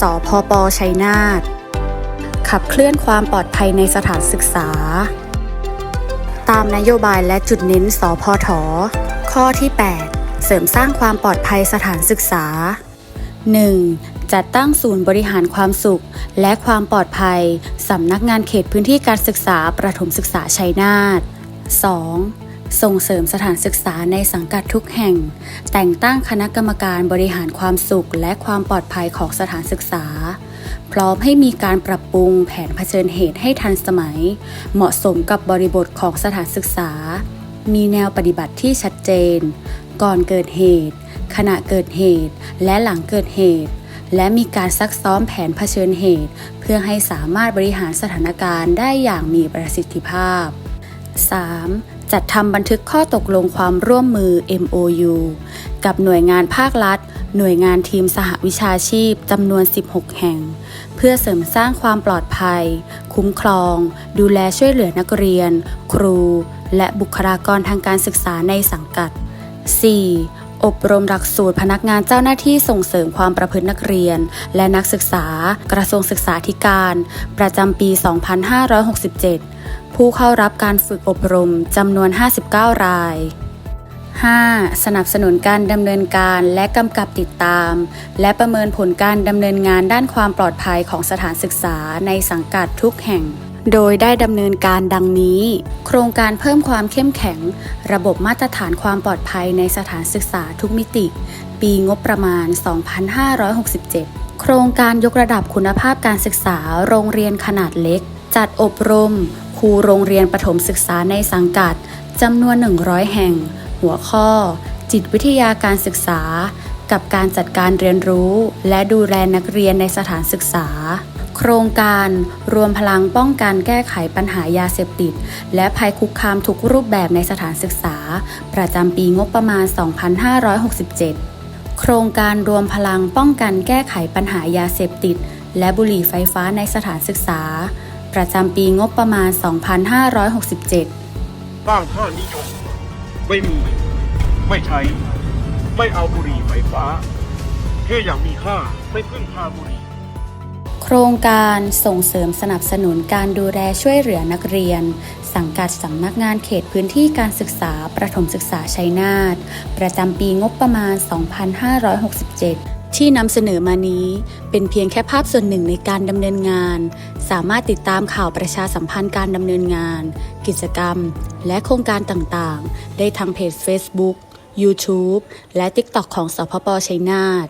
สพปชัยนาทขับเคลื่อนความปลอดภัยในสถานศึกษา ตามนโยบายและจุดเน้นสพทข้อที่ 8 เสริมสร้างความปลอดภัยสถานศึกษา 1. จัดตั้งศูนย์บริหารความสุข และความปลอดภัย สำนักงานเขตพื้นที่การศึกษาประถมศึกษาชัยนาท 2. ส่งเสริมสถานศึกษาในสังกัดทุกแห่ง แต่งตั้งคณะกรรมการบริหารความสุขและความปลอดภัยของสถานศึกษา พร้อมให้มีการปรับปรุงแผนเผชิญเหตุให้ทันสมัย เหมาะสมกับบริบทของสถานศึกษา มีแนวปฏิบัติที่ชัดเจน ก่อนเกิดเหตุ ขณะเกิดเหตุ และหลังเกิดเหตุและมีการซักซ้อมแผนเผชิญเหตุ เพื่อให้สามารถบริหารสถานการณ์ได้อย่างมีประสิทธิภาพ 3. จัดทำบันทึกข้อตกลงความร่วมมือ MOU กับหน่วยงานภาครัฐ หน่วยงานทีมสหวิชาชีพจำนวน 16 แห่ง เพื่อเสริมสร้างความปลอดภัย คุ้มครอง ดูแลช่วยเหลือนักเรียน ครู และบุคลากรทางการศึกษาในสังกัด 4. อบรมหลักสูตรพนักงานเจ้าหน้าที่ส่งเสริมความประพฤตินักเรียน และนักศึกษา กระทรวงศึกษาธิการ ประจำปี 2567 ผู้เข้ารับการฝึกอบรมจำนวน 59 ราย 5. สนับสนุนการดำเนินการและกำกับติดตาม และประเมินผลการดำเนินงานด้านความปลอดภัยของสถานศึกษาในสังกัดทุกแห่ง โดยได้ดำเนินการดังนี้ โครงการเพิ่มความเข้มแข็ง ระบบมาตรฐานความปลอดภัยในสถานศึกษาทุกมิติ ปีงบประมาณ 2567 โครงการยกระดับคุณภาพการศึกษาโรงเรียนขนาดเล็ก จัดอบรม ครูโรงเรียนประถมศึกษาในสังกัดจำนวน 100 แห่ง หัวข้อ จิตวิทยาการศึกษา กับการจัดการเรียนรู้ และดูแลนักเรียนในสถานศึกษา โครงการรวมพลังป้องกันแก้ไขปัญหายาเสพติด และภัยคุกคามทุกรูปแบบในสถานศึกษา ประจำปีงบประมาณ 2567 โครงการรวมพลังป้องกันแก้ไขปัญหายาเสพติด และบุหรี่ไฟฟ้าในสถานศึกษา ประจำปีงบประมาณ 2567 บ้างค่านิยม ไม่มี ไม่ใช้ ไม่เอาบุหรี่ไฟฟ้าแค่อย่างมีค่าไม่พึ่งพาบุหรี่โครงการส่งเสริมสนับสนุนการดูแลช่วยเหลือนักเรียน สังกัดสำนักงานเขตพื้นที่การศึกษาประถมศึกษาชัยนาทประจำปีงบประมาณ 2567 ที่นำเสนอมานี้เป็นเพียงแค่ภาพส่วนหนึ่งในการดำเนินงาน สามารถติดตามข่าวประชาสัมพันธ์การดำเนินงาน กิจกรรม และโครงการต่างๆ ได้ทางเพจ Facebook YouTube และ TikTok ของสพปชัยนาท